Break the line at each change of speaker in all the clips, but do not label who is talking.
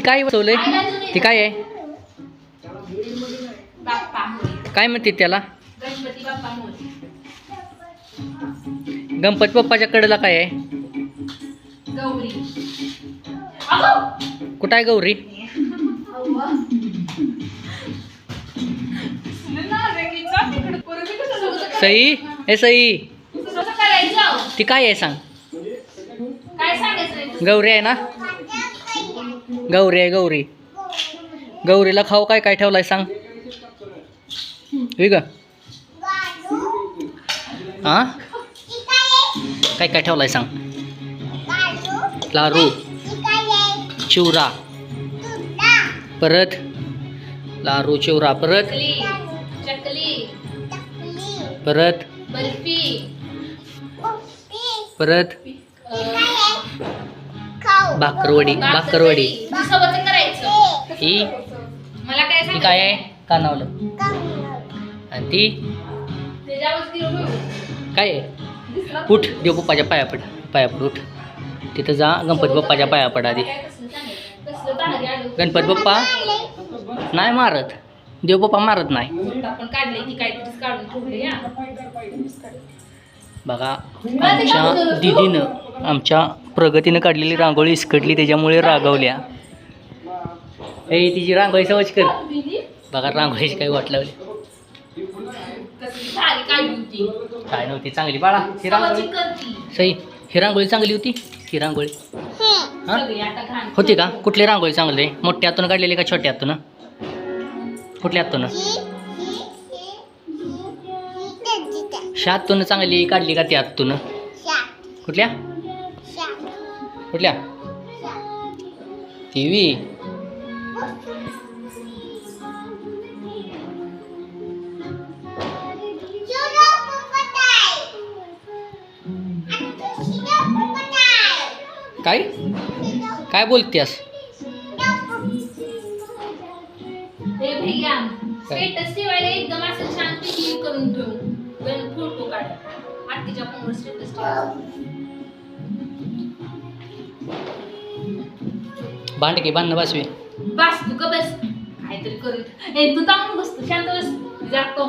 ती काय बसवलंय? ती काय आहे? काय म्हणते त्याला?
गणपती
बाप्पाच्या कडेला काय आहे! कुठं आहे गौरी? सई? ए सई. ती काय आहे सांग? गौरी आहे ना? गौरी आहे गौरी. गौरीला खाऊ काय काय ठेवलाय सांग. ग हा काय काय ठेवलाय सांग. लाडू. चिवरा परत. लाडू चिवरा परत. परत. परत. भाकरवडी भाकरवडी. ही
काय
ती काय आहे? कानावलं. आणि ती. काय आहे? उठ देव बाप्पाच्या पाया पड पाया पड उठ. तिथं जा गणपती बाप्पाच्या पाया पड आधी. गणपती बाप्पा नाही मारत. देव बाप्पा मारत नाही. बघा आमच्या दिदीनं आमच्या प्रगतीनं काढलेली रांगोळी इसकटली त्याच्यामुळे रागवल्या ए तिची रांगोळी सवच कर बघा रांगोळीची काही वाट लावली काय नव्हती चांगली बाळा ही रांगोळी सई ही रांगोळी चांगली होती ही रांगोळी होती का कुठली रांगोळी चांगली मोठ्या हातून काढलेली का छोट्या हातून कुठल्या हातून शातून चांगली काढली का त्या हातून कुठल्या कुठल्या? TV? काय? काय बोलतेस?
भैया स्टेटस ठेवायला एकदम असं छान करून फोटो काढ. फोनवर स्टेटस ठेवा.
भांड की बांधणं बसवी.
बस तू का बस. काहीतरी करीत ए तू तांबून बसतो शांत बस. जातो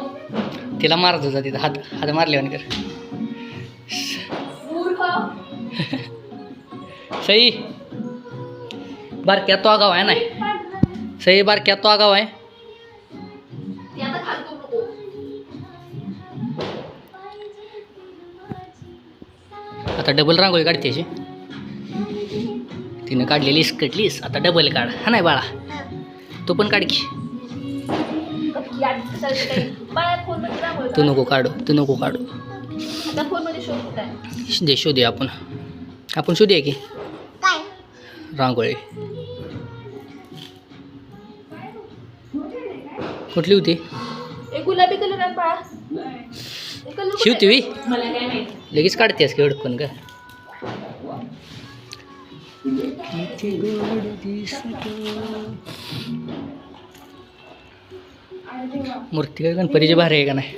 तिला मारत होता तिथं. हात हात मारले कर.
मूर्ख.
सई. बारक्या तो आगाव आहे नाही सई बारक्या तो आगाव आहे.
ते आता खालतो नको
आता डबल रांगोळी काढते अशी. तिनं काढलेली इसकटलीस आता डबल काढ. हा नाही बाळा? तू पण काढ की. तू नको काढू. तू नको काढू. दे शोधूया आपण. आपण शोधूया की. रांगोळी. कुठली होती?
एक गुलाबी कलर
शिवती लगेच काढतेस की पण का मूर्ती काय गणपतीची भारी आहे का नाही?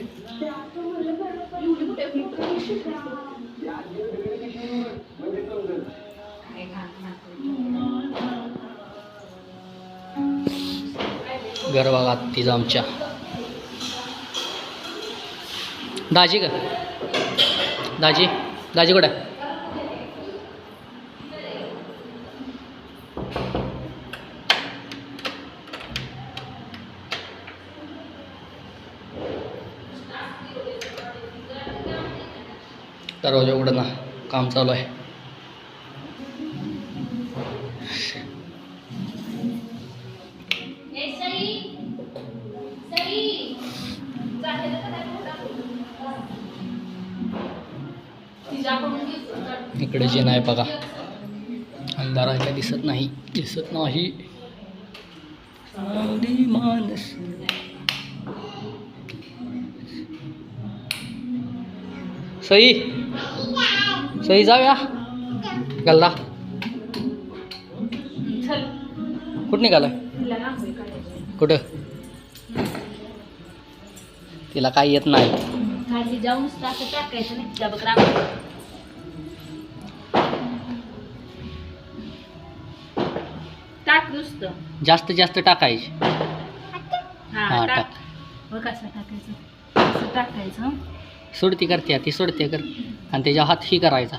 गरबा गातीज आमच्या. दाजी का? दाजी दाजी कुठं दरवाजा उघडं ना. काम चालू आहे. इकडे जे नाही बघा. अंधार आहे काय दिसत नाही. दिसत नाही. माणस. सई. सई जाऊया गल्ला।
चल
कुठं निघाला कुठं? तिला काय येत नाही. जास्त जास्त टाकायची.
हा
हा
टाक. टाकायचं. टाकायचं
सोडती करते ती सोडते कर. आणि त्याच्या हात ही करायचा.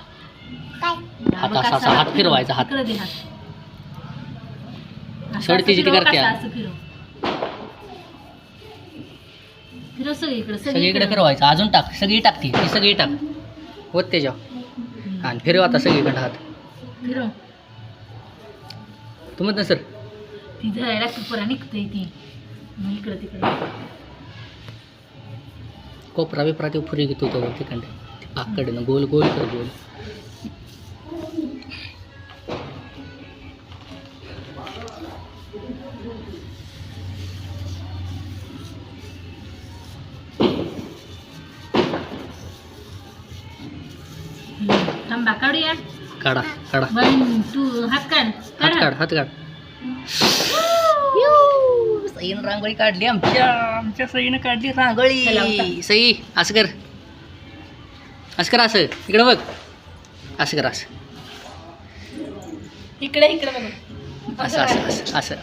हा,
हात असा-
असं
हात फिरवायचा, हात.
इकडं दे हात. असं-
सोड
असं
तिची ती
फिरव,
करते.
कसं असं फिरव फिरव सगळीकडे
सगळीकडे फिरवायचं. अजून टाक सगळी टाकती ती सगळी टाक. होत त्याच्यावर. आणि फिरव आता सगळीकडे हात.
फिरव.
तू म्हणत सर?
ती धरायला पुरा निघतंय ती. इकडं तिकडं.
कोपरा बिपरा ते फुरी घेतो तो तिकडे पाकडनं गोल गोल कर गोल
हम्म. थांबा काढूया
काढा काढा
वन तू हात काढ
हात
काढ
काढ हात काढ सईनं रांगोळी काढली आमच्या आमच्या सईनं काढली रांगोळी. सई असं कर. असं कर असं. इकडे बघ. असं कर असं.
इकडे इकडे बघ.
असं असं असं असं.